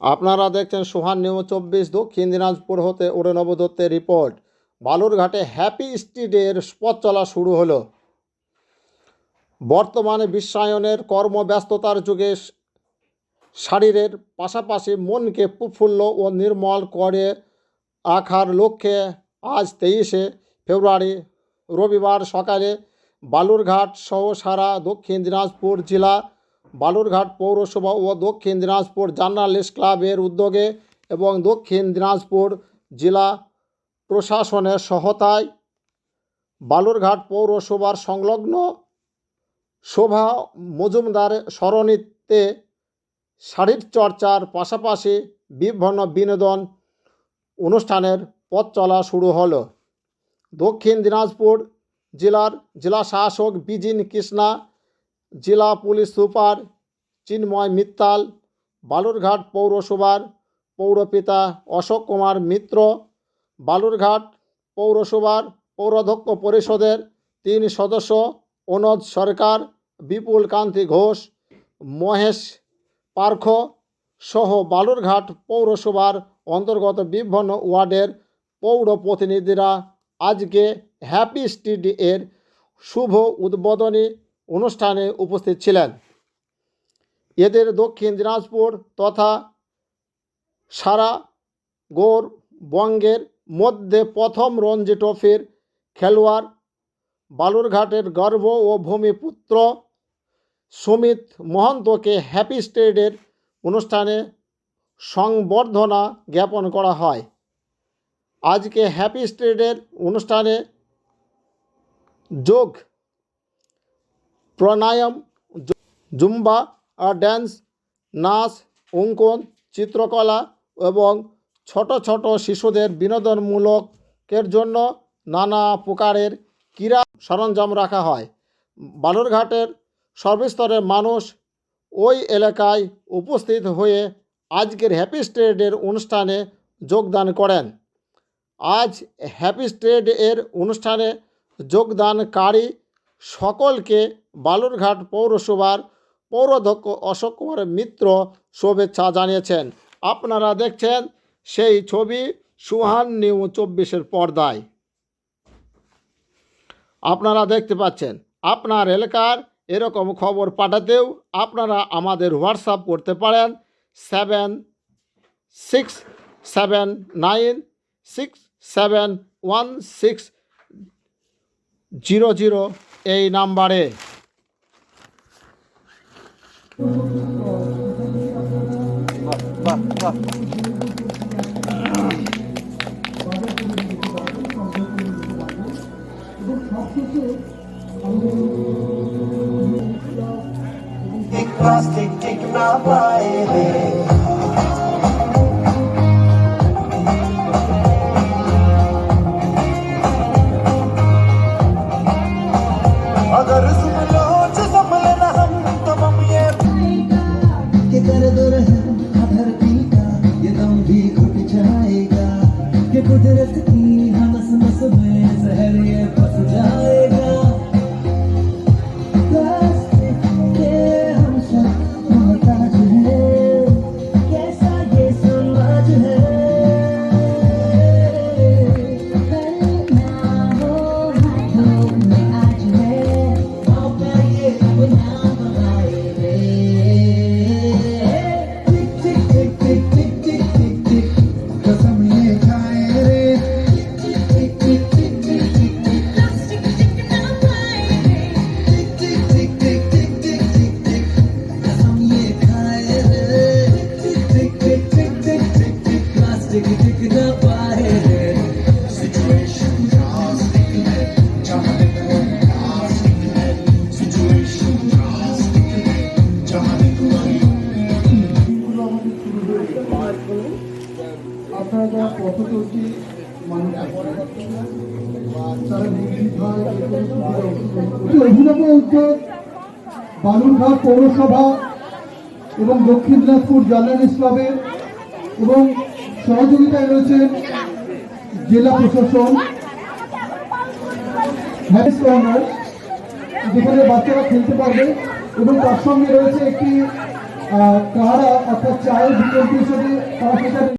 আপনারা দেখছেন সোহান নিউ চব্বিশ, দক্ষিণ দিনাজপুর হতে অরুণব দত্তের রিপোর্ট। বালুরঘাটে হ্যাপি স্ট্রিটের পথ চলা শুরু হলো। বর্তমানে বিশ্বায়নের কর্মব্যস্ততার যুগে শারীরের পাশাপাশি মনকে প্রফুল্ল ও নির্মল করে আখার লক্ষ্যে আজ তেইশে ফেব্রুয়ারি, রবিবার সকালে বালুরঘাট সহ সারা দক্ষিণ দিনাজপুর জেলা বালুরঘাট পৌরসভা ও দক্ষিণ দিনাজপুর জার্নালিস্ট ক্লাবের উদ্যোগে এবং দক্ষিণ দিনাজপুর জেলা প্রশাসনের সহতায় বালুরঘাট পৌরসভার সংলগ্ন শোভা মজুমদার সরণিতে শারীরচর্চার পাশাপাশি বিভিন্ন বিনোদন অনুষ্ঠানের পথ চলা শুরু হলো। দক্ষিণ দিনাজপুর জেলার জেলা শাসক বিজিন কৃষ্ণা জেলা পুলিশ সুপার চিন্ময় মিত্তাল, বালুরঘাট পৌরসভার পৌরপিতা অশোক কুমার মিত্র, বালুরঘাট পৌরসভার পৌরাধ্যক্ষ পরিষদের তিন সদস্য অনুজ সরকার, বিপুল কান্তি ঘোষ, মহেশ পার্খ সহ বালুরঘাট পৌরসভার অন্তর্গত বিভিন্ন ওয়ার্ডের পৌর প্রতিনিধিরা আজকে হ্যাপি স্ট্রিট এর শুভ উদ্বোধনী অনুষ্ঠানে উপস্থিত ছিলেন। এদের দক্ষিণ দিনাজপুর তথা সারা গোর বঙ্গের মধ্যে প্রথম রঞ্জি ট্রফির খেলোয়াড় বালুরঘাটের গর্ব ও ভূমিপুত্র সুমিত মহন্তকে হ্যাপি স্টেডের অনুষ্ঠানে সংবর্ধনা জ্ঞাপন করা হয়। আজকে হ্যাপি স্টেডের অনুষ্ঠানে যোগ প্রাণায়াম জুম্বা ড্যান্স, নাচ, অঙ্কন, চিত্রকলা এবং ছোট ছোট শিশুদের বিনোদনমূলকের জন্য নানা প্রকারের ক্রীড়া সরঞ্জাম রাখা হয়। বালুরঘাটের সর্বস্তরের মানুষ ওই এলাকায় উপস্থিত হয়ে আজকের হ্যাপি স্টেডের অনুষ্ঠানে যোগদান করেন। আজ হ্যাপি স্টেড এর অনুষ্ঠানে যোগদানকারী সকলকে বালুরঘাট পৌরসভার পৌরাধ্যক্ষ অশোক কুমার মিত্র শুভেচ্ছা জানিয়েছেন। আপনারা দেখছেন সেই ছবি সুহান নিউ চব্বিশের পর্দায়। আপনারা দেখতে পাচ্ছেন, আপনার এলাকার এরকম খবর পাঠাতেও আপনারা আমাদের হোয়াটসঅ্যাপ করতে পারেন seven six seven nine six seven one six zero zero এই নাম্বারে plastic, take my body. পথচলতি অভিনব উদ্যোগ, বালুরঘাট পৌরসভা এবং দক্ষিণ দিনাজপুর জার্নালিস্ট ক্লাবের এবং সহযোগিতায় রয়েছেন জেলা প্রশাসন। যেখানে বাচ্চারা খেলতে পারবে এবং তার সঙ্গে রয়েছে একটি কারা অর্থাৎ চায়ের বিকল্প হিসেবে তারা সেটা